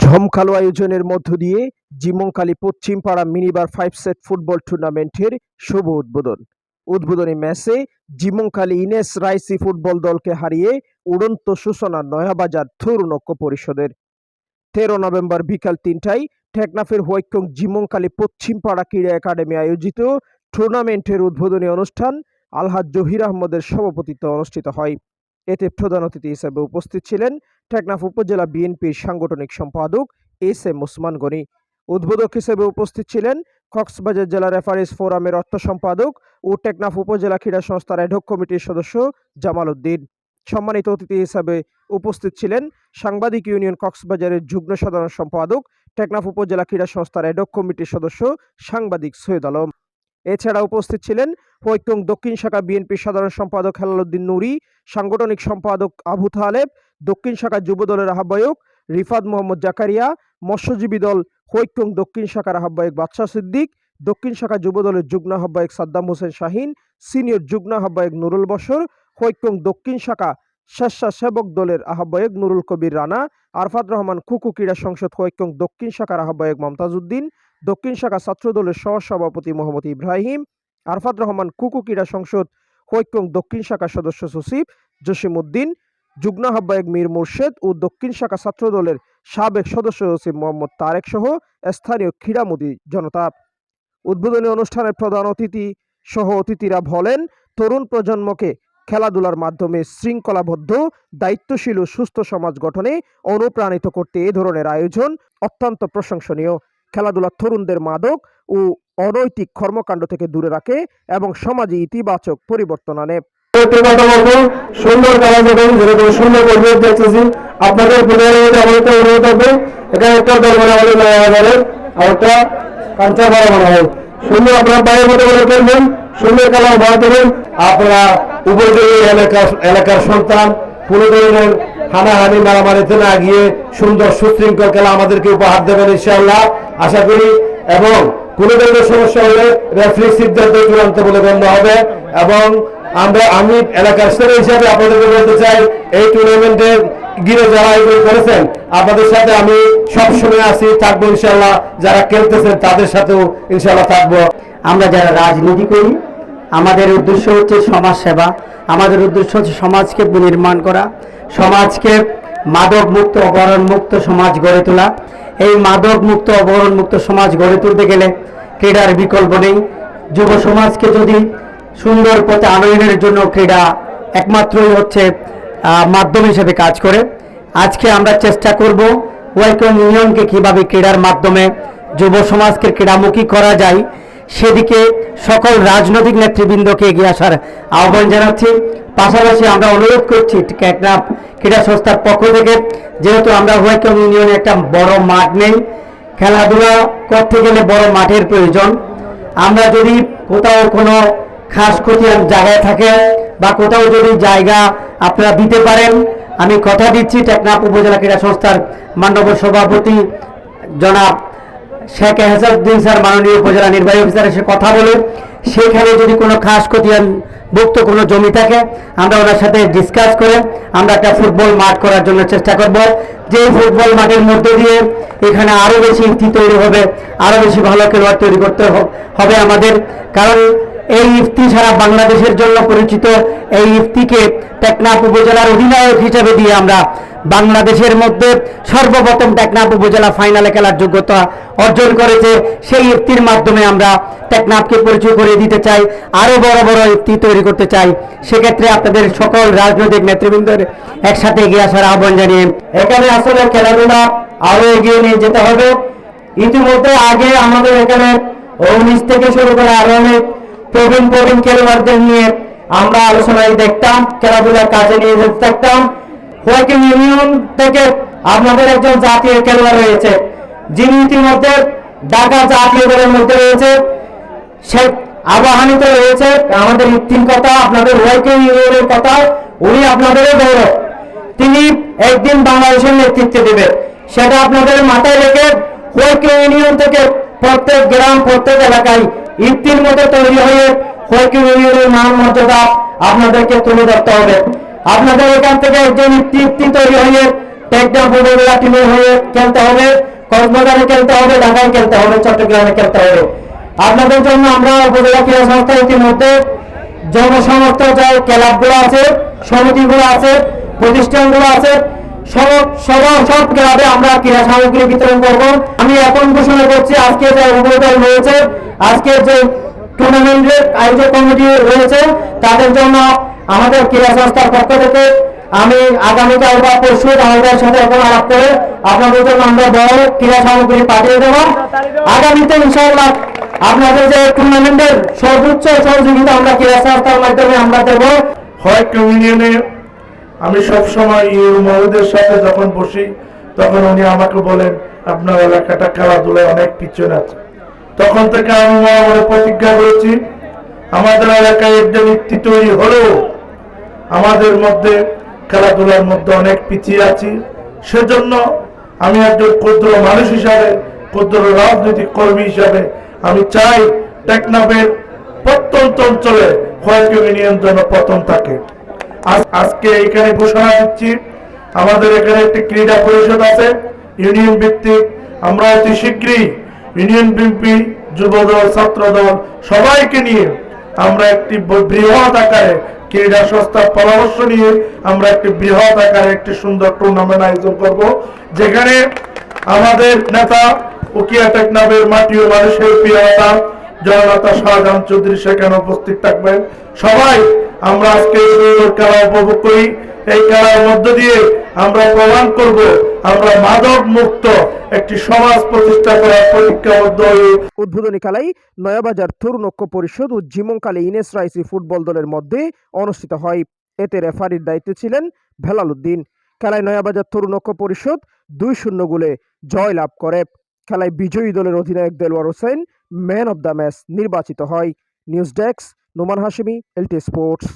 ঝমকালো আয়োজনের মধ্য দিয়ে জিমংকালী Paschimpara minibar five set football টুর্নামেন্টের শুভ উদ্বোধন। উদ্বোধনী ম্যাচে জিমংকালী ইনেস রাইসি ফুটবল দলকে হারিয়ে উড়ন্ত সূচনা নয়াবাজার তরুণ ঐক্য পরিষদের। তেরো নভেম্বর বিকাল তিনটায় টেকনাফের হৈকং জিমংকালী পশ্চিমপাড়া ক্রীড়া একাডেমি আয়োজিত টুর্নামেন্টের উদ্বোধনী অনুষ্ঠান আলহাজ জহির আহমদের সভাপতিত্বে অনুষ্ঠিত হয়। এতে প্রধান অতিথি হিসেবে উপস্থিত ছিলেন টেকনাফ উপজেলা বিএনপির সাংগঠনিক সম্পাদক এস এম ওসমান গনি। উদ্বোধক হিসেবে উপস্থিত ছিলেন কক্সবাজার জেলা রেফারিজ ফোরামের অর্থ সম্পাদক ও টেকনাফ উপজেলা ক্রীড়া সংস্থার অ্যাডহক কমিটির সদস্য জামাল উদ্দিন। সম্মানিত অতিথি হিসাবে উপস্থিত ছিলেন সাংবাদিক ইউনিয়ন কক্সবাজারের যুগ্ম সাধারণ সম্পাদক টেকনাফ উপজেলা ক্রীড়া সংস্থার অ্যাডহক কমিটির সদস্য সাংবাদিক সৈয়দ আলম। এছাড়া উপস্থিত ছিলেন হৈকং দক্ষিণ শাখা বিএনপির সাধারণ সম্পাদক হেলালুদ্দিন নুরি, সাংগঠনিক সম্পাদক আবু তালেব, দক্ষিণ শাখা যুবদলের আহ্বায়ক রিফাত মোহাম্মদ জাকারিয়া, মৎস্যজীবী দল হৈকং দক্ষিণ শাখার আহ্বায়ক বাদশাহ সিদ্দিক, দক্ষিণ শাখা যুবদলের যুগ্ম আহ্বায়ক সাদ্দাম হোসেন শাহিন, সিনিয়র যুগ্ম আহ্বায়ক নুরুল বসর হৈকং দক্ষিণ শাখা স্বেচ্ছাসেবক দলের আহ্বায়ক নুরুল কবির রানা, আরফাত রহমান কুকু ক্রীড়া সংসদ হৈকং দক্ষিণ শাখার আহ্বায়ক মমতাজ উদ্দিন দক্ষিণ শাখা ছাত্র দলের সহসভাপতি মোহাম্মদ ইব্রাহিম, আরফাত রহমান কুকু ক্রীড়া সংসদ, হৈকং দক্ষিণ শাখার সদস্য সচিব জসিম উদ্দিন যুগ্ম আহ্বায়ক মীর মুর্শেদ ও দক্ষিণ শাখা ছাত্র দলের সাবেক সদস্য সচিব মোহাম্মদ তারেক সহ স্থানীয় ক্রীড়ামোদী জনতা। উদ্বোধনী অনুষ্ঠানের প্রধান অতিথি সহ অতিথিরা বলেন, তরুণ প্রজন্মকে খেলাধুলার মাধ্যমে শৃঙ্খলাবদ্ধ, দায়িত্বশীল ও সুস্থ সমাজ গঠনে অনুপ্রাণিত করতে এ ধরনের আয়োজন অত্যন্ত প্রশংসনীয়। খেলাধুলা তরুণদের মাদক ও অনৈতিক কর্মকাণ্ড থেকে দূরে রাখে এবং সমাজে ইতিবাচক পরিবর্তন আনে। আপনারা এলাকার এলাকার সন্তান কোনো ধরনের হানাহানি মারামারিতে না গিয়ে সুন্দর সুশৃঙ্খল খেলা আমাদেরকে উপহার দেবেন ইনশাআল্লাহ আশা করি, এবং কোনো ধরনের সমস্যা হলে রেফারি সিদ্ধান্ত চূড়ান্ত বলে গণ্য হবে। এবং আমরা, আমি এলাকার স্তরে হিসাবে আপনাদেরকে বলতে চাই, এই টুর্নামেন্টে গিরে যারা এগুলো করেছেন, আপনাদের সাথে আমি সবসময় আছি, থাকব ইনশাল্লাহ যারা খেলতেছেন, তাদের সাথেও ইনশাল্লাহ থাকব। আমরা যারা রাজনীতি করি, আমাদের উদ্দেশ্য হচ্ছে সমাজ সেবা আমাদের উদ্দেশ্য হচ্ছে সমাজকে নির্মাণ করা। সমাজকে মাদক মুক্ত অপহরণ মুক্ত সমাজ গড়ে তোলা। এই মাদক মুক্ত অপহরণ মুক্ত সমাজ গড়ে তুলতে গেলে ক্রীড়ার বিকল্প নেই। যুব সমাজকে যদি সুন্দর পথে আনয়নের জন্য ক্রীড়া একমাত্রই হচ্ছে মাধ্যম হিসেবে কাজ করে, আজকে আমরা চেষ্টা করব ওয়াইকম ইউনিয়নকে কীভাবে ক্রীড়ার মাধ্যমে যুব সমাজকে ক্রীড়ামুখী করা যায়। সেদিকে সকল রাজনৈতিক নেতৃবৃন্দকে এগিয়ে আসার আহ্বান জানাচ্ছি। পাশাপাশি আমরা অনুরোধ করছি ক্যাকনাপ ক্রীড়া সংস্থার পক্ষ থেকে, যেহেতু আমরা ওয়াইকম ইউনিয়নে একটা বড় মাঠ নেই, খেলাধুলা করতে গেলে বড় মাঠের প্রয়োজন। আমরা যদি কোথাও কোনো খাস খতিয়ান জায়গায় থাকে বা কোথাও যদি জায়গা আপনারা দিতে পারেন, আমি কথা দিচ্ছি টেকনাফ উপজেলা ক্রীড়া সংস্থার মানব সভাপতি জনাব শেখ এহসানুদ্দিন স্যার মাননীয় উপজেলা নির্বাহী অফিসার এসে কথা বলে সেখানে যদি কোনো খাস খতিয়ান ভুক্ত কোনো জমি থাকে, আমরা ওনার সাথে ডিসকাস করে আমরা একটা ফুটবল মাঠ করার জন্য চেষ্টা করব। যে ফুটবল মাঠের মধ্যে দিয়ে এখানে আরও বেশি ইফতি তৈরি হবে আরও বেশি ভালো খেলোয়াড় তৈরি করতে হবে আমাদের। কারণ এই ইফতি সারা বাংলাদেশের জন্য পরিচিত এই ইফতিকে টেকনাফ উপজেলার অধিনায়ক হিসেবে দিয়ে আমরা বাংলাদেশের মধ্যে সর্বপ্রথম টেকনাফ উপজেলা ফাইনালে খেলার যোগ্যতা অর্জন করেছে। সেই ইফতির মাধ্যমে আমরা টেকনাফকে পরিচয় করে দিতে চাই আরও বড় বড় ইফতি তৈরি করতে চাই। সেক্ষেত্রে আপনাদের সকল রাজনৈতিক নেতৃবৃন্দের একসাথে এগিয়ে আসার আহ্বান জানিয়ে এখানে আসলে খেলাধুলা আরও এগিয়ে নিয়ে যেতে হবে। ইতিমধ্যে আগে আমাদের এখানে উনিশ থেকে শুরু করে আরও অনেক প্রবীণ প্রবীণ খেলোয়াড়দের নিয়ে আমরা আলোচনায় দেখতাম, খেলাধুলার কাজে নিয়ে যেতে থাকতাম। হোয়াইকিং ইউনিয়ন থেকে আপনাদের একজন জাতীয় খেলোয়াড় রয়েছে, যিনি ইতিমধ্যে ঢাকা জাতীয় দলের মধ্যে রয়েছে। সে আবাহানিত রয়েছে। আমাদের ইতিম কথা, আপনাদের ওয়াইকিং ইউনিয়নের কথা, উনি আপনাদের গৌরব। তিনি একদিন বাংলাদেশের নেতৃত্বে দেবে সেটা আপনাদের মাথায় রেখে হোয়াইকিং ইউনিয়ন থেকে প্রত্যেক গ্রাম, প্রত্যেক এলাকায় ইফতির মতো তৈরি হয়ে হোয়াইকিং ইউনিয়নের মান, মর্যাদা আপনাদেরকে তুলে ধরতে হবে। আপনাদের এখান থেকে একজন ইফতি তৈরি হয়ে টেকনাফ উপজেলা টিমের হয়ে খেলতে হবে, কক্সবাজারে খেলতে হবে, ঢাকায় খেলতে হবে, চট্টগ্রামে খেলতে হবে। আপনাদের জন্য আমরা উপজেলা ক্রীড়া সংস্থা ইতিমধ্যে জনসমর্থ যে ক্লাবগুলো আছে, সমিতিগুলো আছে, প্রতিষ্ঠানগুলো আছে, সব সব ক্লাবে আমরা ক্রীড়া সামগ্রী বিতরণ করব। আমি এখন ঘোষণা করছি, আজকে যে উপদল রয়েছে, আজকে যে টুর্নামেন্টের আয়োজক কমিটি রয়েছে, তাদের জন্য আমাদের ক্রীড়া সংস্থার পক্ষ থেকে আমি আগামীকাল বা পরশু আমাদের সাথে এখন আলাপ করে আপনাদের জন্য আমরা বড় ক্রীড়া সামগ্রী পাঠিয়ে দেবো। আগামীতে ইনশাআল্লাহ আপনাদের যে টুর্নামেন্টের সর্বোচ্চ সহযোগিতা আমরা ক্রীড়া সংস্থার মাধ্যমে আমরা দেবো। হয় ইউনিয়নে আমি সব সময় ইউ মহোদয়ের সাথে যখন বসি, তখন উনি আমাকে বলেন, আপনার এলাকাটা খেলাধুলায় অনেক পিছনে আছে। তখন থেকে আমি মনে প্রতিজ্ঞা করেছি, আমাদের এলাকায় একজন ব্যক্তি তৈরি হলেও আমাদের মধ্যে খেলাধুলার মধ্যে অনেক পিছিয়ে আছি। সেজন্য আমি একজন ক্ষুদ্র মানুষ হিসাবে, ক্ষুদ্র রাজনৈতিক কর্মী হিসাবে আমি চাই টেকনাফের প্রত্যন্ত অঞ্চলে হোয়াইট ইউনিয়ন যেন প্রথম থাকে। আজকে এখানে ঘোষণা দিচ্ছি, আমাদের এখানে একটি ক্রীড়া পরিষদ আছে, ইউনিয়ন ভিত্তিক। আমরা অতি শীঘ্রই ইউনিয়ন বিএনপি, যুবদল, ছাত্রদল সবাইকে নিয়ে আমরা একটি বৃহৎ আকারে ক্রীড়া সংস্থার পরামর্শ নিয়ে আমরা একটি বৃহৎ আকারে একটি সুন্দর টুর্নামেন্ট আয়োজন করব, যেখানে আমাদের নেতা উকিয়া টেকনাবের মাটি ও মানুষের প্রিয় নেতা জননেতা শাহজাহান চৌধুরী সেখানে উপস্থিত থাকবেন। সবাই আমরা আজকে সুন্দর খেলা উপভোগ করি। এই খেলার মধ্য দিয়ে আমরা প্রমাণ করব, আমরা মাদক মুক্ত একটি সমাজ প্রতিষ্ঠা করার হয়ে উদ্বোধনী খেলায় নয়াবাজার তরুণ ঐক্য পরিষদ ও জিমংকালী ইনেস রাইসি ফুটবল দলের মধ্যে অনুষ্ঠিত হয়। এতে রেফারির দায়িত্বে ছিলেন ভেলাল উদ্দিন। খেলায় নয়াবাজার তরুণ ঐক্য পরিষদ দুই শূন্য গোলে জয় লাভ করে। খেলায় বিজয়ী দলের অধিনায়ক Delwar Hossain man of the match নির্বাচিত হয়। News desk, Noman Hashimi LT sports.